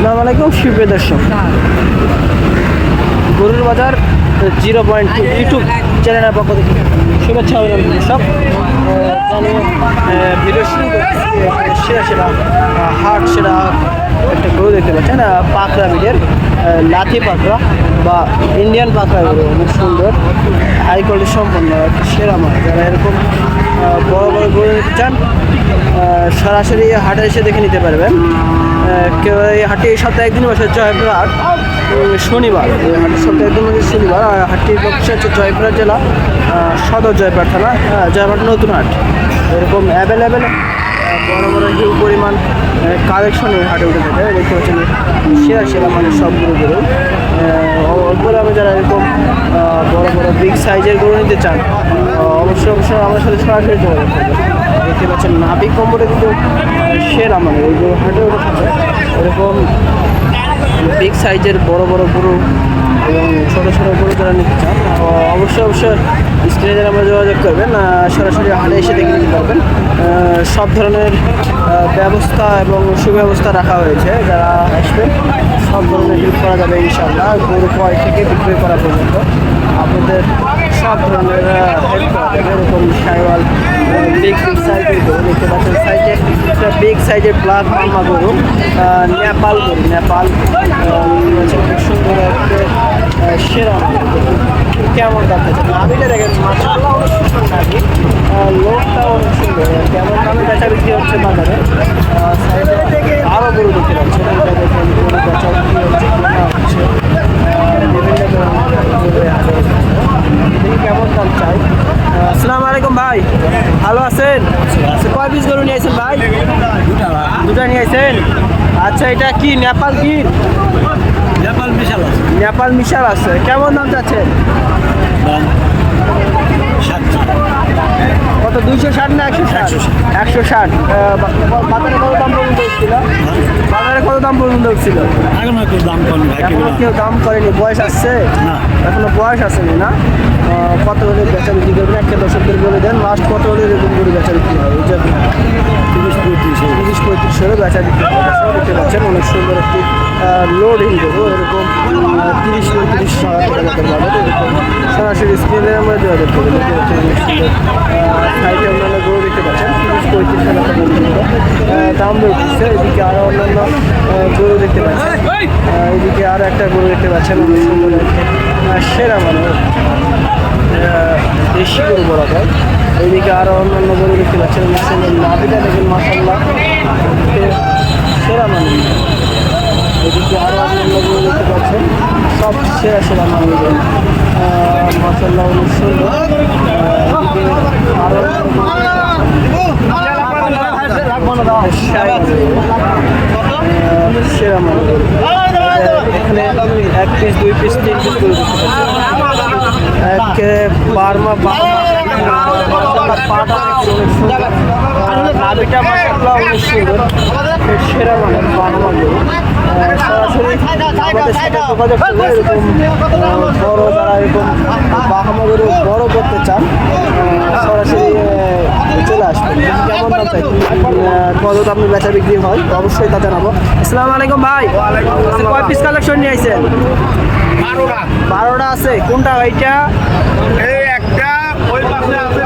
আসসালামু আলাইকুম সুপ্রিয় দর্শক। গরুর বাজার জিরো পয়েন্ট টু ইউটিউব চ্যানেলের পক্ষ থেকে শুভেচ্ছা অভিনন্দন আহ, ভিডিও সেরা সেরা হাট সেরা একটা গরু দেখতে পাচ্ছেন পাকড়া বিডের লাথি পাকড়া বা ইন্ডিয়ান পাকড়া গরু অনেক সুন্দর হাই কোয়ালিটি সম্পন্ন সেরা মাছ যারা এরকম বড় বড় গরু চান সরাসরি হাটে এসে দেখে নিতে পারবেন। এই হাটে এই সপ্তাহে একদিন বসে জয়পুর হাট শনিবার। হাটের সপ্তাহে একদিন বসে শনিবার। আর হাটটির লোকেশন হচ্ছে জয়পুরহাট জেলা সদর জয়পুর থানা জয়পুরহাট নতুন হাট। এরকম অ্যাভেলেবেল বড় বড় হিউ পরিমাণ কালেকশন এই হাটে উঠে থাকে। দেখতে পাচ্ছেন সেরা সেরা মানে সবগুলো গরু অল্প দামে যারা এরকম বড় বড় বিগ সাইজের গরু নিতে চান অবশ্যই অবশ্যই আমার সাথে সরাসরি যোগাযোগ করবেন। দেখতে পাচ্ছেন নাভি কম্বলে কিন্তু সেরা মানে গরু হাটে উঠে থাকে। এরকম বিগ সাইজের বড় বড় গরু এবং ছোটো ছোটো গরু যারা নিতে চান অবশ্যই অবশ্যই স্ক্রিনে যারা আমরা যোগাযোগ করবেন সরাসরি হাটে এসে দেখে নিতে পারবেন। সব ধরনের ব্যবস্থা এবং সুব্যবস্থা রাখা হয়েছে। যারা আসবেন, সব ধরনের হেল্প করা যাবে ইনশাল্লাহ গরু ক্রয় থেকে বিক্রয় করা পর্যন্ত আপনাদের সব ধরনের হেল্প করা যাবে। এরকম সাইওয়াল বিগ সাইজের গরু দেখতে পাচ্ছেন। সাইজে একটা বিগ সাইজের ব্ল্যাক মামা গরু নেপাল গরু নেপাল খুব সুন্দর একটা সেরা কেমন দাম আছে নাভিটা দেখেন মাসাল্লাহ অনেক সুন্দর নাভি। আহ, অনেক সুন্দর। কেমন দামে বেচা বিক্রি হচ্ছে বাজারে? আহ, আরও গরু দেখতে পাচ্ছেন। এটা দেখেন গরু বেচা বিক্রি হচ্ছে কেনা হচ্ছে আহ, বিভিন্ন ধরনের গরু হাটে এসেছে। দেখি কেমন দাম চাই আহ, আসসালামু আলাইকুম ভাই ভালো আছেন আচ্ছা, কয় পিস গরু নিয়ে আসেন ভাই দুটা নিয়ে আসেন আচ্ছা এটা কি নেপাল কি? নেপাল বিশাল আছে। নেপাল মিশাল আছে। কেমন দাম দাম কত দুইশো ষাট না একশো ষাট? একশো ষাট। বাজারে কত দাম পর্যন্ত উঠছিল বাজারে কত দাম পর্যন্ত উঠছিল এখন একটু দাম এখনও কেউ দাম করেনি। বয়স আসছে? না। এখনও বয়স আসেনি না? কত হলে বেচা বিক্রি করবেন? একটা দর্শকদের বলে দেন লাস্ট কত হলে এরকম করে বেচা বিক্রি হবে তিরিশ পঁয়ত্রিশ তিরিশ হলে বেচা বিক্রি হবে দেখতে পাচ্ছেন, অনেক সুন্দর একটি লোডিং দেবো। এরকম তিরিশ পঁয়ত্রিশ টাকা পাবে এরকম সরাসরি স্ক্রিনে আমরা যোগাযোগ করি। দেখতে পাচ্ছেন, অনেক সুন্দর সাইডে অন্যান্য গরু দেখতে পাচ্ছেন। তিরিশ পঁয়ত্রিশ টাকা দাম রয়েছে এদিকে আরও অন্যান্য গরু দেখতে পাচ্ছেন। এদিকে আরও একটা গরু দেখতে পাচ্ছেন, অনেক সুন্দর সেরা মানে দেশি গরু বলা যায়। এইদিকে আরও অন্যান্য গরু দেখতে পাচ্ছেন নাভিটা দেখেন, মাসাল্লাহ। সেরা মানে এদিকে আরও অন্যান্য গরু দেখতে পাচ্ছেন, সব সেরা সেরা মানে মাসাল্লাহ, অনেক সুন্দর। আরও সেরা মানে এখানে এক পিস, দুই পিস, তিন পিস গরু দেখতে এক বার্মা। বড় যারা এরকম বাহামা গরু বড় করতে চান সরাসরি চলে আসবেন কেমন দাম চাই কত দামে বেচা বিক্রি হয় অবশ্যই তা জানাব আসসালামু আলাইকুম ভাই কয় পিস কালেকশন নিয়ে আইছেন বারোটা আছে, কোনটা? এইটা এই একটা ওই পাশে আছে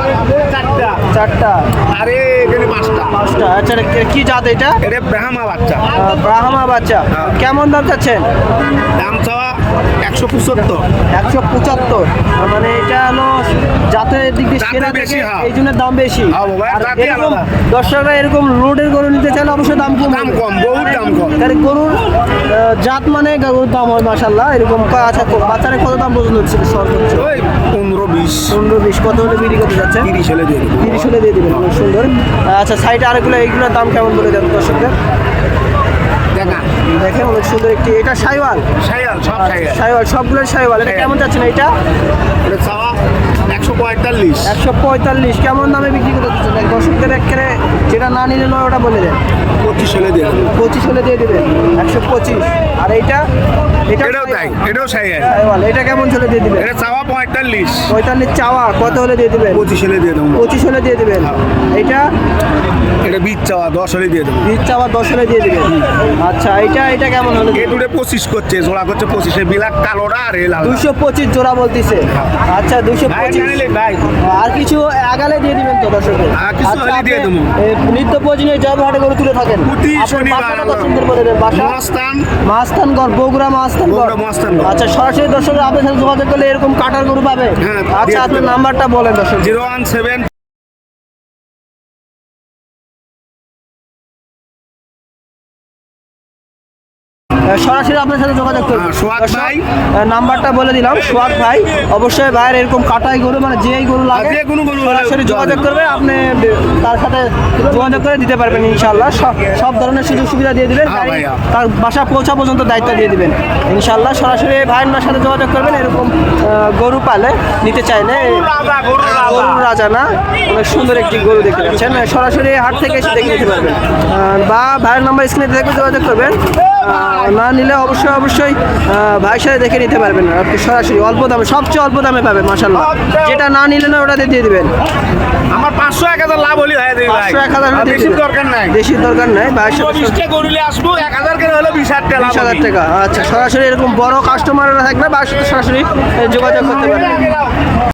চারটা। আরে এখানে পাঁচটা। পাঁচটা। আচ্ছা কি- জাত এটা? এটা ব্রাহ্মা বাচ্চা। ব্রাহ্মা বাচ্চা। কেমন দাম চাচ্ছেন? দাম চাওয়া একশো পঁচাত্তর। একশো পঁচাত্তর। মানে এটা হলো জাতের দিক দিয়ে সেরা বেশি, থেকে হ্যাঁ। এই জন্য দাম বেশি। হ্যাঁ এরকম। দর্শকরা এরকম লোডের গরু নিতে চাইলে অবশ্যই দাম কম দাম কম, বহুত দাম কম। তাহলে গরুর জাত মানে গরুর দাম হয় মাসাল্লাহ এরকম আচ্ছা বাচ্চারা কত দাম পর্যন্ত হচ্ছে? সর্বোচ্চ ওই পনেরো বিশ পনেরো বিশ কত হলে বিক্রি করতে যাচ্ছে তিরিশ হলে দিয়ে দেবো। তিরিশ হলে দিয়ে দেবেন খুব সুন্দর। আচ্ছা সাইডে আরেকগুলো এইগুলোর দাম কেমন বলে দেন দর্শকদের? দেখা। দেখেন অনেক সুন্দর একটি এটা সাইওয়াল? সাইয়াল সব সাইয়াল সাইওয়াল। সবগুলোর সাইওয়াল। এটা কেমন যাচ্ছে না এটা এটা চাওয়া একশো পঁয়তাল্লিশ। একশো পঁয়তাল্লিশ কেমন দামে বিক্রি করতে চাচ্ছেন? দর্শকদের একেবারে যেটা না নিলে নয় ওটা বলে দেন। পঁচিশ হলে দিয়ে দেবো। পঁচিশ হলে দিয়ে দেবেন একশো পঁচিশ। আর এইটা? এটা এটাও তাই এটাও সাই সাইওয়াল এটা কেমন ছেলে দিয়ে দিবেন? এটা চাওয়া পঁয়তাল্লিশ। পঁয়তাল্লিশ চাওয়া কত হলে দিয়ে দিবেন? পঁচিশ হলে দিয়ে দেবো। পঁচিশ হলে দিয়ে দিবেন। এটা এটা বীজ চাওয়া দশ হলে দিয়ে দেবো। বীজ চাওয়া দশ হলে দিয়ে দিবেন। আচ্ছা এটা এটা কেমন হলে এ দুটো পঁচিশ করছে জোড়া করছে পঁচিশে বিলাক কালোটা আর এ লাল দুশো পঁচিশ জোড়া বলতেছে। আচ্ছা দুশো পঁচিশ। আর কিছু আগালে দিয়ে দিবেন তো দর্শকের আর কিছু আচ্ছা, নিত্য প্রয়োজনীয় জব হাটে করে তুলে থাকেন। মস্তান মাস্তানগড় বগুড়া মাস্তানগড় আচ্ছা সরাসরি দর্শকরা আপনার সাথে যোগাযোগ করলে এরকম কাটার গরু পাবে? হ্যাঁ, আচ্ছা আপনার নাম্বারটা বলেন দর্শক। জিরো ওয়ান সেভেন সরাসরি আপনার সাথে যোগাযোগ করবেন হ্যাঁ, দর্শক, ভাই। নাম্বারটা বলে দিলাম সোহাগ ভাই। অবশ্যই ভাইয়ের এরকম কাটাই গরু মানে যেই গরু লাগে যে কোনো গরু সরাসরি যোগাযোগ। করবে আপনি তার সাথে যোগাযোগ করে দিতে পারবেন ইনশাল্লাহ সব ধরনের সুযোগ সুবিধা দিয়ে দিবেন হ্যাঁ। তার বাসা পৌঁছা পর্যন্ত দায়িত্ব দিয়ে দিবেন। ইনশাল্লাহ সরাসরি ভাইয়ের সাথে যোগাযোগ করবেন এরকম গরু পালে নিতে চাইলে। রাজা গরু রাজা। না অনেক সুন্দর একটি গরু দেখতে পাচ্ছেন। সরাসরি হাট থেকে এসে দেখে নিতে পারবেন। বা ভাইয়ের নাম্বার স্ক্রিনে দেখে যোগাযোগ করবেন। না নিলে অবশ্যই অবশ্যই ভাইয়ের সাথে দেখে নিতে পারবেন। আপনি সরাসরি অল্প দামে সবচেয়ে অল্প দামে পাবেন মাসাল্লাহ যেটা না নিলে না ওটা দিয়ে দিবেন। আমার পাঁচশো এক হাজার লাভ হলি ভাই। পাঁচশো এক হাজার বেশি দরকার নাই। বেশির দরকার নাই ভাইয়ের সাথে বিশটা আসব এক হাজার করে হলো বিশ হাজার টাকা বিশ হাজার টাকা আচ্ছা সরাসরি এরকম বড় কাস্টমাররা থাকবে ভাইয়ের সাথে সরাসরি যোগাযোগ করতে পারবেন।